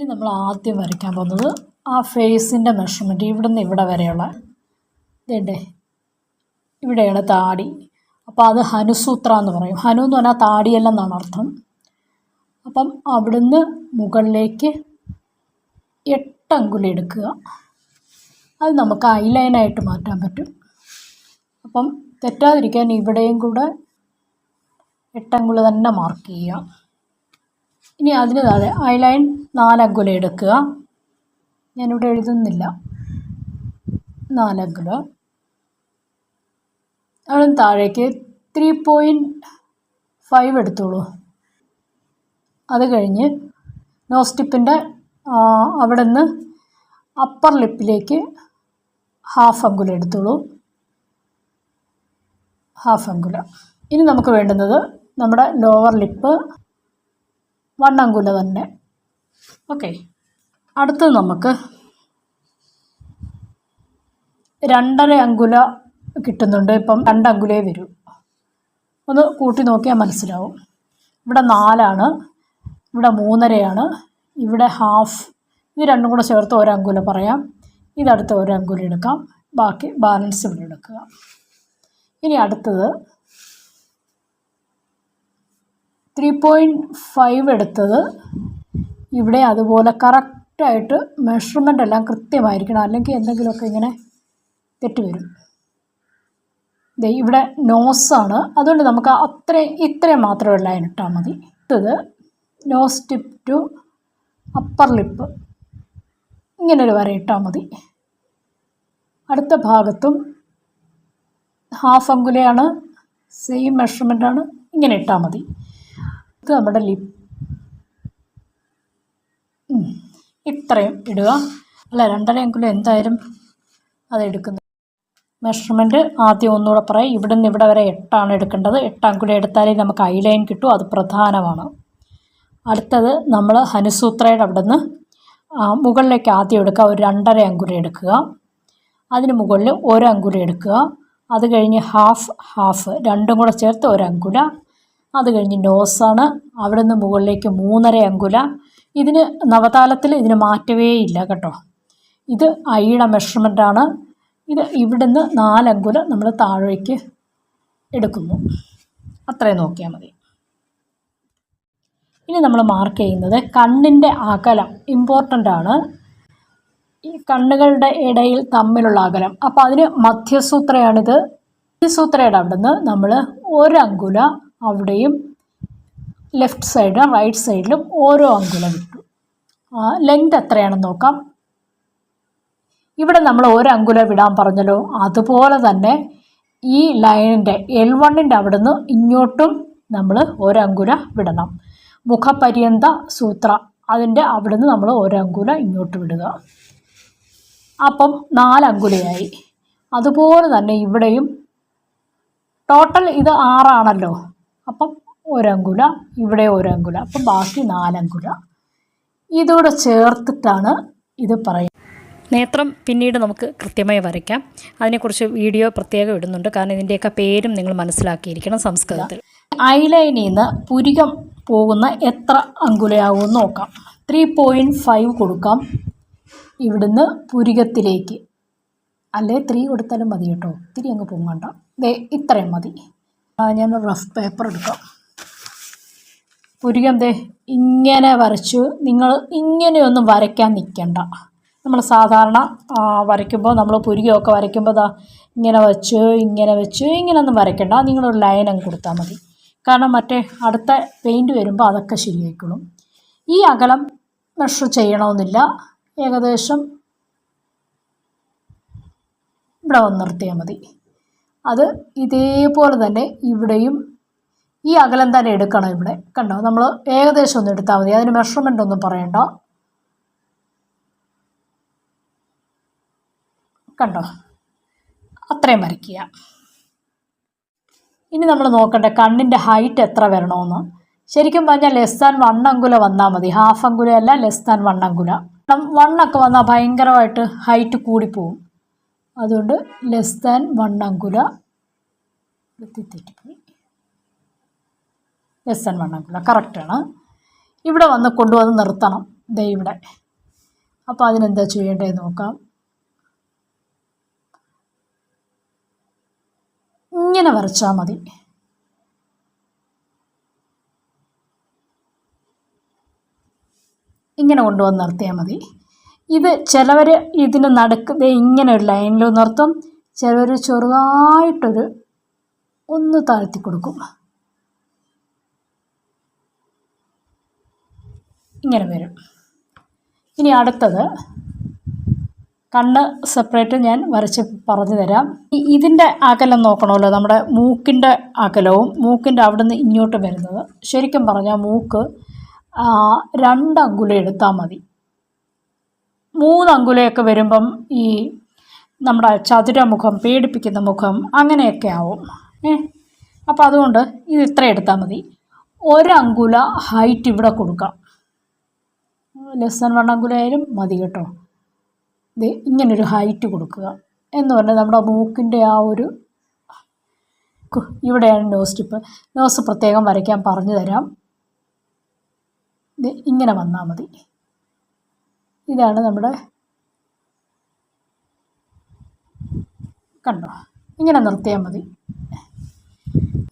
ഇനി നമ്മൾ ആദ്യം വരയ്ക്കാൻ പോകുന്നത് ആ ഫേസിന്റെ മെഷർമെന്റ് ഇവിടുന്ന് ഇവിടെ വരെയുള്ള ഇതേണ്ടേ? ഇവിടെയാണ് താടി. അപ്പോൾ അത് ഹനുസൂത്ര എന്ന് പറയും. ഹനു എന്ന് പറഞ്ഞാൽ താടിയല്ലെന്നാണ് അർത്ഥം. അപ്പം അവിടുന്ന് മുകളിലേക്ക് എട്ടങ്കുലി എടുക്കുക. അത് നമുക്ക് ഐലൈനായിട്ട് മാറ്റാൻ പറ്റും. അപ്പം തെറ്റാതിരിക്കാൻ ഇവിടെയും കൂടെ എട്ടങ്കുല തന്നെ മാർക്ക് ചെയ്യുക. ഇനി അതിന് താഴെ ഐലൈൻ നാലങ്കുല എടുക്കുക. ഞാനിവിടെ എഴുതുന്നില്ല. നാലങ്കുല അവിടെ താഴേക്ക് ത്രീ പോയിന്റ് ഫൈവ് എടുത്തോളൂ. അത് കഴിഞ്ഞ് നോസ് ടിപ്പിന്റെ അവിടെ നിന്ന് അപ്പർ ലിപ്പിലേക്ക് ഹാഫ് അങ്കുല എടുത്തോളൂ. ഹാഫ് അങ്കുല ഇനി നമുക്ക് വേണ്ടുന്നത് നമ്മുടെ ലോവർ ലിപ്പ് തന്നെ ഓക്കെ. അടുത്തത് നമുക്ക് രണ്ടര അങ്കുല കിട്ടുന്നുണ്ട്. ഇപ്പം രണ്ടങ്കുലേ വരൂ. ഒന്ന് കൂട്ടി നോക്കിയാൽ മനസ്സിലാവും. ഇവിടെ നാലാണ്. ഇവിടെ മൂന്നരയാണ്. ഇവിടെ ഹാഫ്. ഇത് രണ്ടും കൂടെ ചേർത്ത് ഒരങ്കുല പറയാം. ഇതടുത്ത് ഒരങ്കുല എടുക്കാം. ബാക്കി ബാലൻസ് ഇവിടെ എടുക്കുക. ഇനി അടുത്തത് ത്രീ പോയിന്റ് ഫൈവ് എടുത്തത്. ഇവിടെ അതുപോലെ കറക്റ്റായിട്ട് മെഷർമെന്റ് എല്ലാം കൃത്യമായിരിക്കണം. അല്ലെങ്കിൽ എന്തെങ്കിലുമൊക്കെ ഇങ്ങനെ തെറ്റ് വരും. ഇവിടെ നോസാണ് അതുകൊണ്ട് നമുക്ക് അത്രയും ഇത്രയും മാത്രമേ ലൈൻ മതി. ഇട്ടത് nose tip to upper lip ഇങ്ങനൊരു വര ഇട്ടാൽ മതി. അടുത്ത ഭാഗത്തും ഹാഫ് അങ്കുലയാണ് സെയിം മെഷർമെന്റാണ് ഇങ്ങനെ ഇട്ടാൽ മതി. ഇത് നമ്മുടെ ലിപ് ഇത്രയും ഇടുക. അല്ല രണ്ടര എങ്കിലും എന്തായാലും അത് എടുക്കുന്നത്. മെഷർമെന്റ് ആദ്യം ഒന്നുകൂടെ പറയാം. ഇവിടെ നിന്ന് ഇവിടെ വരെ എട്ടാണ് എടുക്കേണ്ടത്. എട്ടാം കൂടി എടുത്താലേ നമുക്ക് ഐലൈൻ കിട്ടും. അത് പ്രധാനമാണ്. അടുത്തത് നമ്മൾ ഹനുസൂത്രയുടെ അവിടെ നിന്ന് മുകളിലേക്ക് ആദ്യം എടുക്കുക. ഒരു രണ്ടര അങ്കുരി എടുക്കുക. അതിന് മുകളിൽ ഒരു അങ്കുരി എടുക്കുക. അത് കഴിഞ്ഞ് ഹാഫ് ഹാഫ് രണ്ടും കൂടെ ചേർത്ത് ഒരു അങ്കുല അത് കഴിഞ്ഞ് നോസാണ് അവിടെ നിന്ന് മുകളിലേക്ക് മൂന്നര അങ്കുല. ഇതിന് നവതാലത്തിൽ ഇതിന് മാറ്റവേ ഇല്ല കേട്ടോ. ഇത് ഐയുടെ മെഷർമെന്റാണ് ഇത് ഇവിടുന്ന് നാലങ്കുല നമ്മൾ താഴേക്ക് എടുക്കുന്നു. അത്രയും നോക്കിയാൽ മതി. ഇനി നമ്മൾ മാർക്ക് ചെയ്യുന്നത് കണ്ണിന്റെ അകലം ഇമ്പോർട്ടന്റ് ആണ്. ഈ കണ്ണുകളുടെ ഇടയിൽ തമ്മിലുള്ള അകലം. അപ്പോൾ അതിന് മധ്യസൂത്രയാണിത്. മധ്യസൂത്രയുടെ അവിടെ നിന്ന് നമ്മൾ ഒരങ്കുല അവിടെയും ലെഫ്റ്റ് സൈഡിലും റൈറ്റ് സൈഡിലും ഓരോ അങ്കുലം ഇട്ടു. ലെങ്ത് എത്രയാണെന്ന് നോക്കാം. ഇവിടെ നമ്മൾ ഒരു അങ്കുലം വിടാൻ പറഞ്ഞല്ലോ. അതുപോലെ തന്നെ ഈ ലൈനിന്റെ എൽ വണ്ണിന്റെ അവിടെ നിന്ന് ഇങ്ങോട്ടും നമ്മൾ ഒരങ്കുല വിടണം. മുഖപര്യന്ത സൂത്ര അതിന്റെ അവിടെ നിന്ന് നമ്മൾ ഒരങ്കുല ഇങ്ങോട്ട് വിടുക. അപ്പം നാലങ്കുലയായി അതുപോലെ തന്നെ ഇവിടെയും ടോട്ടൽ ഇത് ആറാണല്ലോ. അപ്പം ഒരങ്കുല ഇവിടെ ഒരങ്കുല അപ്പം ബാക്കി നാലങ്കുല. ഇതോടെ ചേർത്തിട്ടാണ് ഇത് പറയുന്നത്. നേത്രം പിന്നീട് നമുക്ക് കൃത്യമായി വരയ്ക്കാം. അതിനെക്കുറിച്ച് വീഡിയോ പ്രത്യേകം ഇടുന്നുണ്ട്. കാരണം ഇതിന്റെയൊക്കെ പേരും നിങ്ങൾ മനസ്സിലാക്കിയിരിക്കണം സംസ്കൃതത്തിൽ. ഐലൈനിൽ നിന്ന് പുരികം പോകുന്ന എത്ര അങ്കുലയാകുമെന്ന് നോക്കാം. ത്രീ പോയിന്റ് ഫൈവ് കൊടുക്കാം. ഇവിടുന്ന് പുരികത്തിലേക്ക്. അല്ലേ? ത്രീ കൊടുത്താലും മതി കേട്ടോ. ഒത്തിരി അങ്ങ് പൊങ്ങണ്ട. ഇത്രയും മതി. ഞാൻ റഫ് പേപ്പർ എടുക്കാം. പുരികം ദേ ഇങ്ങനെ വരച്ചു. നിങ്ങൾ ഇങ്ങനെയൊന്നും വരയ്ക്കാൻ നിൽക്കണ്ട. നമ്മൾ സാധാരണ വരയ്ക്കുമ്പോൾ നമ്മൾ പുരികമൊക്കെ വരയ്ക്കുമ്പോൾ ദാ ഇങ്ങനെ വെച്ച് ഇങ്ങനെ വെച്ച് ഇങ്ങനെയൊന്നും വരയ്ക്കണ്ട. നിങ്ങളൊരു ലൈൻ അങ്ങ് കൊടുത്താൽ മതി. കാരണം മറ്റേ അടുത്ത പെയിന്റ് വരുമ്പോൾ അതൊക്കെ ശരിയായിക്കോളും. ഈ അകലം മെഷർ ചെയ്യണമെന്നില്ല. ഏകദേശം ഇവിടെ വന്ന് നിർത്തിയാൽ മതി. അത് ഇതേപോലെ തന്നെ ഇവിടെയും ഈ അകലം തന്നെ എടുക്കണം ഇവിടെ. കണ്ടോ? നമ്മൾ ഏകദേശം ഒന്ന് എടുത്താൽ മതി. അതിന് മെഷർമെന്റ് ഒന്നും പറയണ്ട. കണ്ടോ? അത്രയും വരയ്ക്കുക. ഇനി നമ്മൾ നോക്കണ്ടേ കണ്ണിന്റെ ഹൈറ്റ് എത്ര വരണമെന്ന് ശരിക്കും പറഞ്ഞാൽ ലെസ് ദാൻ വൺ അങ്കുല വന്നാൽ മതി. ഹാഫ് അങ്കുല അല്ല ലെസ് ദാൻ വൺ അങ്കുല വണ്ണൊക്കെ വന്നാൽ ഭയങ്കരമായിട്ട് ഹൈറ്റ് കൂടിപ്പോവും അതുകൊണ്ട് ലെസ് ദാൻ വൺ അങ്കുല. തെറ്റിപ്പോയി ലെസ് ദാൻ വൺ അങ്കുല. കറക്റ്റാണ് ഇവിടെ വന്ന് കൊണ്ടുവന്ന് നിർത്തണം. ദേ ഇവിടെ. അപ്പോൾ അതിനെന്താ ചെയ്യേണ്ടതെന്ന് നോക്കാം. ഇങ്ങനെ വരച്ചാൽ മതി. ഇങ്ങനെ കൊണ്ടുവന്ന് നിർത്തിയാൽ മതി. ഇത് ചിലവർ ഇതിന് നടുക്ക്. ഇങ്ങനെ ഒരു ലൈനിൽ നിർത്തും. ചിലവർ ചെറുതായിട്ടൊരു ഒന്ന് താഴ്ത്തി കൊടുക്കും. ഇങ്ങനെ വരും. ഇനി അടുത്തത് കണ്ണ് സെപ്പറേറ്റ് ഞാൻ വരച്ച് പറഞ്ഞു തരാം. ഇതിന്റെ അകലം നോക്കണമല്ലോ. നമ്മുടെ മൂക്കിന്റെ അകലവും മൂക്കിന്റെ അവിടെ നിന്ന് ഇങ്ങോട്ട് വരുന്നത്. ശരിക്കും പറഞ്ഞാൽ മൂക്ക് രണ്ടങ്കുലം എടുത്താൽ മതി. മൂന്ന് അങ്കുലയൊക്കെ വരുമ്പം ഈ നമ്മുടെ ചതുരമുഖം പേടിപ്പിക്കുന്ന മുഖം അങ്ങനെയൊക്കെ ആവും. ഏ? അപ്പോൾ അതുകൊണ്ട് ഇത് ഇത്ര എടുത്താൽ മതി. ഒരങ്കുല ഹൈറ്റ് ഇവിടെ കൊടുക്കാം. ലെസ് ദാൻ വൺ അങ്കുലയായാലും മതി കേട്ടോ. ഇത് ഇങ്ങനൊരു ഹൈറ്റ് കൊടുക്കുക. എന്ന് പറഞ്ഞാൽ നമ്മുടെ മൂക്കിന്റെ ആ ഒരു ഇവിടെയാണ് നോസ് ടിപ്പ് നോസ് പ്രത്യേകം വരയ്ക്കാൻ പറഞ്ഞു തരാം. ഇത് ഇങ്ങനെ വന്നാൽ മതി. ഇതാണ് നമ്മുടെ കണ്ടോ? ഇങ്ങനെ നിർത്തിയാൽ മതി.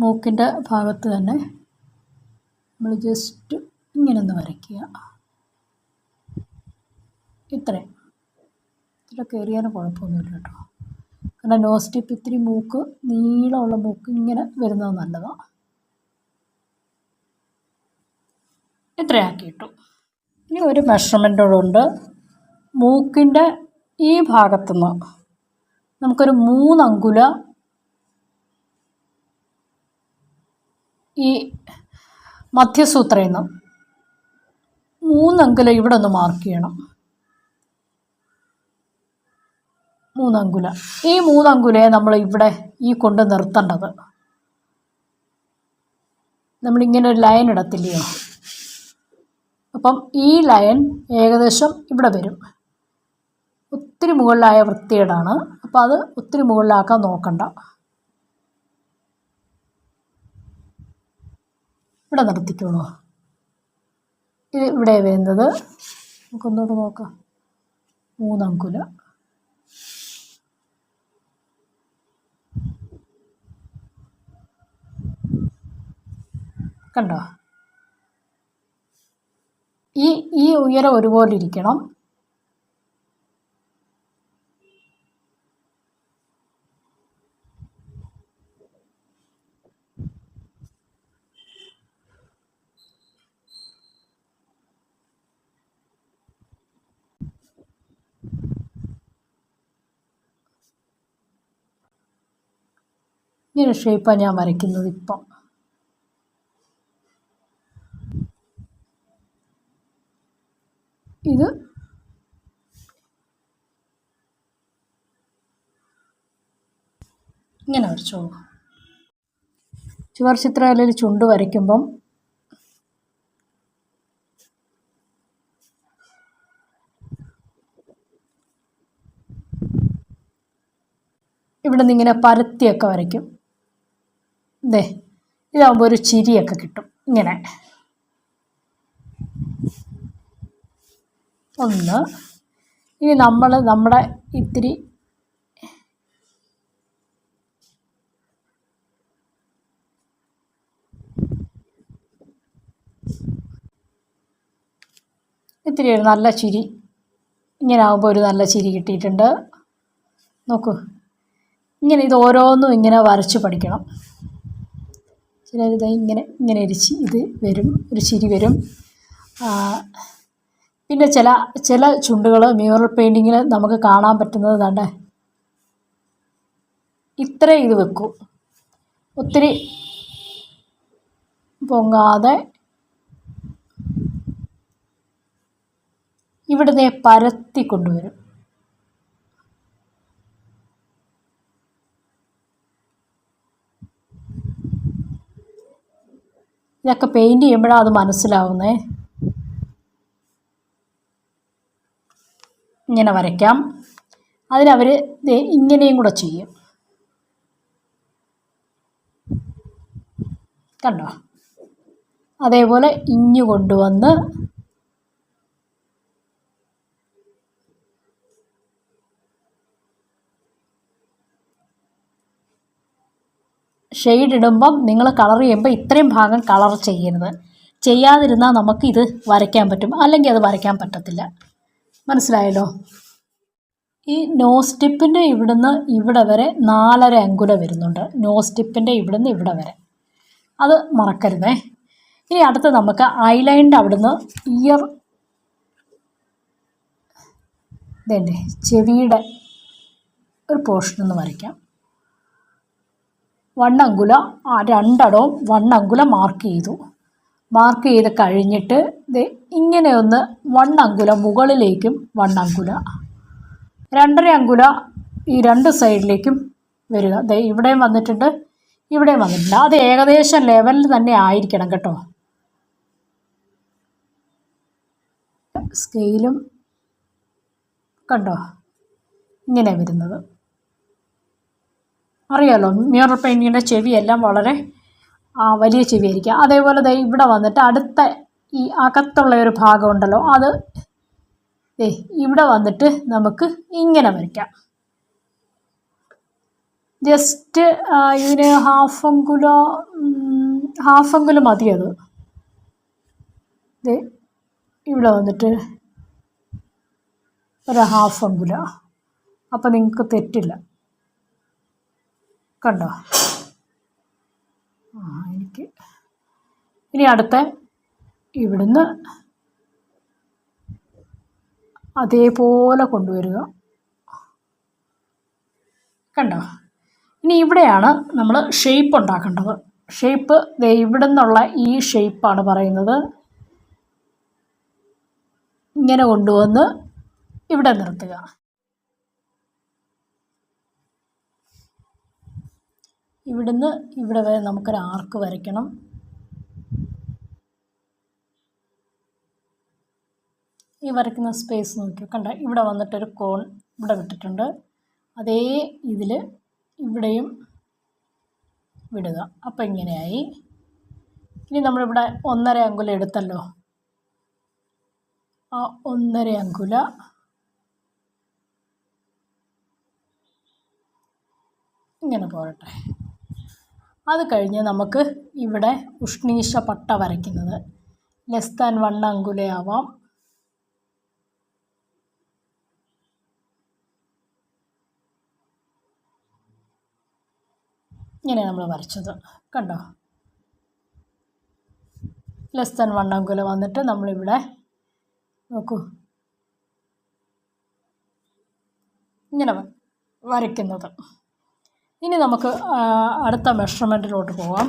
മൂക്കിന്റെ ഭാഗത്ത് തന്നെ നമ്മൾ ജസ്റ്റ് ഇങ്ങനെ ഒന്ന് വരയ്ക്കുക. ഇത്രയും ഇത്ര കയറിയാലും കുഴപ്പമൊന്നുമില്ല കേട്ടോ. കാരണം നോസ് ടിപ്പ് ഇത്തിരി മൂക്ക് നീളമുള്ള മൂക്ക് ഇങ്ങനെ വരുന്നത് നല്ലതാണ് ഇത്രയാക്കി ഇട്ടു. ഇനി ഒരു മെഷർമെന്റോടുണ്ട് മൂക്കിന്റെ ഈ ഭാഗത്തുനിന്ന് നമുക്കൊരു മൂന്നങ്കുല ഈ മധ്യസൂത്രയിൽ നിന്ന് മൂന്നങ്കുല ഇവിടെ ഒന്ന് മാർക്ക് ചെയ്യണം. മൂന്നങ്കുല. ഈ മൂന്നങ്കുലയെ നമ്മൾ ഇവിടെ ഈ കൊണ്ട് നിർത്തേണ്ടത്. നമ്മളിങ്ങനെ ഒരു ലൈൻ ഇടത്തില്ലയോ അപ്പം ഈ ലൈൻ ഏകദേശം ഇവിടെ വരും. ഒത്തിരി മുകളിലായ വൃത്തികേടാണ്. അപ്പോൾ അത് ഒത്തിരി മുകളിലാക്കാൻ നോക്കണ്ട. ഇവിടെ നിർത്തിക്കോളൂ. ഇത് ഇവിടെ വരുന്നത് നമുക്കൊന്നുകൂടെ നോക്കാം. മൂന്നങ്കുല. കണ്ടോ? ഈ ഈ ഉയരം ഒരുപോലെ ഇരിക്കണം ഇങ്ങനെ ഷേപ്പാണ് ഞാൻ വരയ്ക്കുന്നത് ഇപ്പം. ഇത് ഇങ്ങനെ വരച്ചോളൂ ചുവർ ചിത്രകലയിൽ ചുണ്ട് വരയ്ക്കുമ്പം ഇവിടെ നിന്ന് ഇങ്ങനെ പരത്തിയൊക്കെ വരയ്ക്കും. ദേ ഇതാകുമ്പോൾ ഒരു ചിരിയൊക്കെ കിട്ടും. ഇങ്ങനെ. ഒന്ന്. ഇനി നമ്മൾ നമ്മുടെ ഇത്തിരി ഇത്തിരി ഒരു നല്ല ചിരി. ഇങ്ങനെ ആകുമ്പോൾ ഒരു നല്ല ചിരി കിട്ടിയിട്ടുണ്ട്. നോക്കൂ. ഇങ്ങനെ ഇത് ഓരോന്നും ഇങ്ങനെ വരച്ച് പഠിക്കണം. ചിലരിത് ഇങ്ങനെ ഇങ്ങനെ ഒരു ഇത് വരും ഒരു ചിരി വരും. പിന്നെ ചില ചില ചുണ്ടുകൾ മ്യൂറൽ പെയിന്റിങ്ങിൽ നമുക്ക് കാണാൻ പറ്റുന്നത് തന്നെ. ഇത്ര ഇത് വെക്കും. ഒത്തിരി പൊങ്ങാതെ ഇവിടുന്ന് പരത്തി കൊണ്ടുവരും. ഇതൊക്കെ പെയിന്റ് ചെയ്യുമ്പോഴാണ് അത് മനസ്സിലാവുന്നേ. ഇങ്ങനെ വരയ്ക്കാം. അതിനവർ ഇങ്ങനെയും കൂടെ ചെയ്യും. കണ്ടോ? അതേപോലെ ഇഞ്ഞു കൊണ്ടുവന്ന് ഷെയ്ഡ് ഇടുമ്പം നിങ്ങൾ കളർ ചെയ്യുമ്പോൾ ഇത്രയും ഭാഗം കളർ ചെയ്യരുത്. ചെയ്യാതിരുന്നാൽ നമുക്ക് ഇത് വരയ്ക്കാൻ പറ്റും. അല്ലെങ്കിൽ അത് വരയ്ക്കാൻ പറ്റത്തില്ല. മനസ്സിലായല്ലോ? ഈ നോസ് ടിപ്പിന്റെ ഇവിടുന്ന് ഇവിടെ വരെ നാലര അങ്കുല വരുന്നുണ്ട്. നോസ് ടിപ്പിന്റെ ഇവിടുന്ന് ഇവിടെ വരെ. അത് മറക്കരുതേ. ഇനി അടുത്ത് നമുക്ക് ഐലൈന്റെ അവിടുന്ന് ഇയർ ഇതല്ലേ ചെവിയുടെ ഒരു പോർഷൻ ഒന്ന് വരയ്ക്കാം. വണ്ണങ്കുല രണ്ടടവും വണ്ണങ്കുല മാർക്ക് ചെയ്തു. മാർക്ക് ചെയ്ത് കഴിഞ്ഞിട്ട് ഇങ്ങനെ ഒന്ന് വൺ അങ്കുല മുകളിലേക്കും വൺ അങ്കുല. രണ്ടര അങ്കുല ഈ രണ്ട് സൈഡിലേക്കും വരിക. ദേ ഇവിടെയും വന്നിട്ടുണ്ട് ഇവിടെയും വന്നിട്ടുണ്ട്. അത് ഏകദേശം ലെവലിൽ തന്നെ ആയിരിക്കണം കേട്ടോ. സ്കെയിലും കണ്ടോ? ഇങ്ങനെ വരുന്നത്. അറിയാലോ മ്യൂറൽ പെയിന്റിങ്ങിന്റെ ചെവിയെല്ലാം വളരെ വലിയ ചെവിയായിരിക്കുക അതേപോലെ ദേ ഇവിടെ വന്നിട്ട് അടുത്ത ഈ അകത്തുള്ള ഒരു ഭാഗം ഉണ്ടല്ലോ അത് ദേ ഇവിടെ വന്നിട്ട് നമുക്ക് ഇങ്ങനെ വരയ്ക്കാം. ജസ്റ്റ് ഇതിന് ഹാഫ് അങ്കുലോ ഹാഫ് അങ്കുലം മതി ദേ ഇവിടെ വന്നിട്ട് ഒരു ഹാഫ് അങ്കുല. അപ്പം നിങ്ങൾക്ക് തെറ്റില്ല. കണ്ടോ ആ എനിക്ക് ഇനി അടുത്ത ഇവിടുന്ന് അതേപോലെ കൊണ്ടുവരിക. കണ്ടോ? ഇനി ഇവിടെയാണ് നമ്മൾ ഷേപ്പ് ഉണ്ടാക്കേണ്ടത്. ഷേപ്പ് ഇവിടെ നിന്നുള്ള ഈ ഷേപ്പാണ് പറയുന്നത്. ഇങ്ങനെ കൊണ്ടുവന്ന് ഇവിടെ നിർത്തുക. ഇവിടുന്ന് ഇവിടെ വരെ നമുക്കൊരു ആർക്ക് വരയ്ക്കണം. ഈ വരയ്ക്കുന്ന സ്പേസ് നോക്കിയോ? കണ്ട? ഇവിടെ വന്നിട്ടൊരു കോൺ ഇവിടെ വിട്ടിട്ടുണ്ട്. അതേ ഇതിൽ ഇവിടെയും വിടുക. അപ്പം ഇങ്ങനെയായി. ഇനി നമ്മളിവിടെ ഒന്നര അങ്കുല എടുത്തല്ലോ. ആ ഒന്നര അങ്കുല ഇങ്ങനെ പോരട്ടെ. അത് കഴിഞ്ഞ് നമുക്ക് ഇവിടെ ഉഷ്ണീഷ പട്ട വരയ്ക്കുന്നത്. ലെസ് ദാൻ വൺ അങ്കുലയാവാം. ഇങ്ങനെ നമ്മൾ വരച്ചത് കണ്ടോ? ലെസ് ദാൻ വൺ അങ്കുല വന്നിട്ട് നമ്മളിവിടെ നോക്കൂ. ഇങ്ങനെ വരയ്ക്കുന്നത്. ഇനി നമുക്ക് അടുത്ത മെഷർമെന്റിലോട്ട് പോകാം